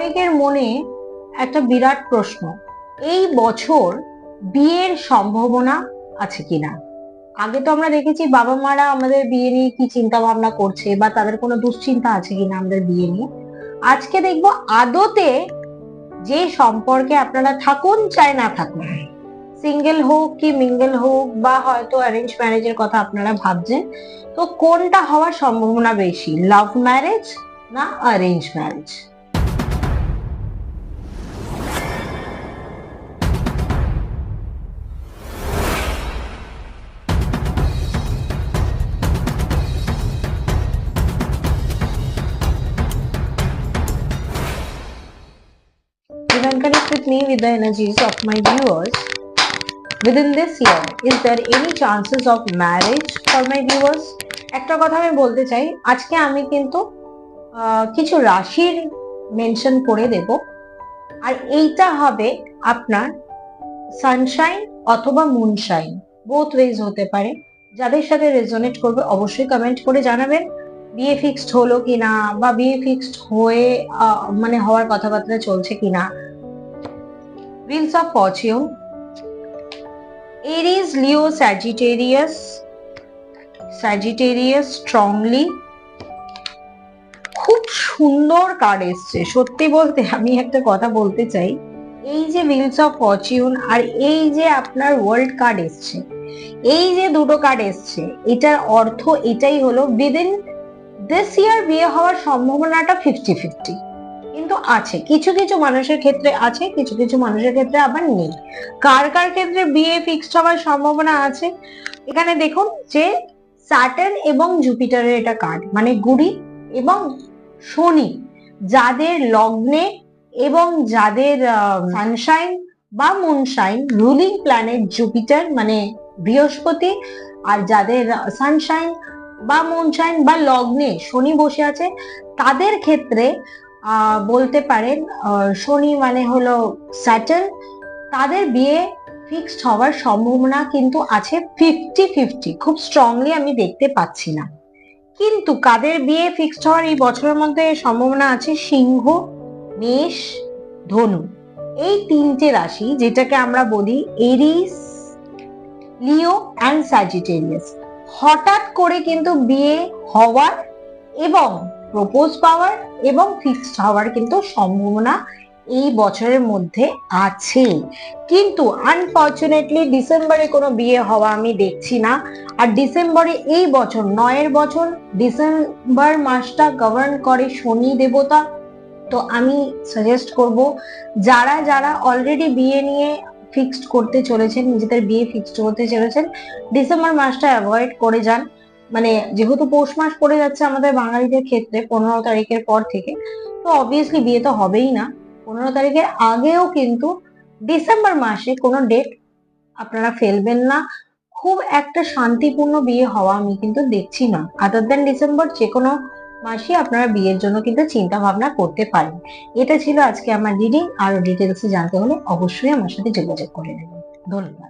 অনেকের মনে একটা বিরাট প্রশ্ন, এই বছর বিয়ের সম্ভাবনা আছে কিনা? আগে তো আমরা দেখেছি বাবা মারা আমাদের বিয়ে নিয়ে কি চিন্তা ভাবনা করছে বা তাদের কোনো দুশ্চিন্তা আছে কিনা আমাদের বিয়ে নিয়ে। আজকে দেখব আদতে যে সম্পর্কে আপনারা থাকুন চাই না থাকুন, সিঙ্গেল হোক কি মিঙ্গেল হোক বা হয়তো অ্যারেঞ্জ ম্যারেজের কথা আপনারা ভাবছেন, তো কোনটা হওয়ার সম্ভাবনা বেশি লাভ ম্যারেজ না arrange marriage You can connect with me with the energies of my viewers. Within this year, is there any chances of marriage for my viewers? একটা কথা আমি বলতে চাই আজকে আমি কিন্তু কিছু রাশির মেনশন করে দেব। আর এইটা হবে আপনার সানশাইন অথবা মুনশাইন বোথ ওয়েজ হতে পারে। যাদের সাথে রেজোনেট করবে অবশ্যই কমেন্ট করে জানাবেন। বিয়ে ফিক্সড হলো কিনা বা বিয়ে ফিক্সড হয়ে মানে হওয়ার কথাবার্তা চলছে কিনা। Wheels of fortune. Aries, leo, sagittarius. Sagittarius, strongly. খুব সুন্দর কার্ড এসছে। সত্যি বলতে আমি একটা কথা বলতে চাই। এই যে wheels অফ fortune আর এই যে আপনার ওয়ার্ল্ড কার্ড এসছে, এই যে দুটো কার্ড এসছে, এটার অর্থ এটাই হলো উইদিন দিস ইয়ার বিয়ে হওয়ার সম্ভাবনাটা ফিফটি ফিফটি কিন্তু আছে। কিছু কিছু মানুষের ক্ষেত্রে আছে, কিছু কিছু মানুষের ক্ষেত্রে আবার নেই। কার কার ক্ষেত্রে বিয়ে ফিক্সড হওয়ার সম্ভাবনা আছে? এখানে দেখুন যে স্যাটার্ন এবং জুপিটারের এটা কার্ড মানে গুড়ি এবং শনি, যাদের লগ্নে এবং যাদের সানশাইন বা মুনশাইন রুলিং প্ল্যানেট জুপিটার মানে বৃহস্পতি, আর যাদের সানশাইন বা মুনশাইন বা লগ্নে শনি বসে আছে, তাদের ক্ষেত্রে বলতে পারেন শনি মানে হলো স্যাটার্ন। তাদের বিয়ে ফিক্সড হওয়ার সম্ভাবনা কিন্তু আছে ফিফটি ফিফটি খুব স্ট্রংলি আমি দেখতে পাচ্ছি না। কিন্তু কাদের বিয়ে ফিক্সড হওয়ার এই বছরের মধ্যে সম্ভাবনা আছে সিংহ, মেষ, ধনু। এই তিনটে রাশি যেটাকে আমরা বলি এরিস, লিও অ্যান্ড স্যাজিটেরিয়াস হঠাৎ করে কিন্তু বিয়ে হওয়ার এবং প্রপোজ পাওয়ার এবং ফিক্সড হওয়ার কিন্তু সম্ভাবনা এই বছরের মধ্যে আছে কিন্তু আনফর্চুনেটলি ডিসেম্বরে কোনো বিয়ে হওয়া আমি দেখছি না। আর ডিসেম্বরে এই বছর, নয়ের বছর, ডিসেম্বর মাসটা গভর্ন করে শনি দেবতা। তো আমি সাজেস্ট করব, যারা যারা অলরেডি বিয়ে নিয়ে ফিক্সড করতে চলেছেন, নিজেদের বিয়ে ফিক্সড করতে চলেছেন, ডিসেম্বর মাসটা অ্যাভয়েড করে যান। মানে যেহেতু পৌষ মাস পড়ে যাচ্ছে আমাদের বাঙালিদের ক্ষেত্রে, পনেরো তারিখের পর থেকে, তো অবভিয়াসলি বিয়ে তো হবেই না। পনেরো তারিখের আগেও কিন্তু ডিসেম্বর মাসে কোনো ডেট আপনারা ফেলবেন না। খুব একটা শান্তিপূর্ণ বিয়ে হওয়া আমি কিন্তু দেখছি না। আদার দেন ডিসেম্বর যে কোনো মাসে আপনারা বিয়ের জন্য কিন্তু চিন্তা ভাবনা করতে পারেন। এটা ছিল আজকে আমার রিডিং আরও ডিটেলসে জানতে হলে অবশ্যই আমার সাথে যোগাযোগ করে নেবেন। ধন্যবাদ।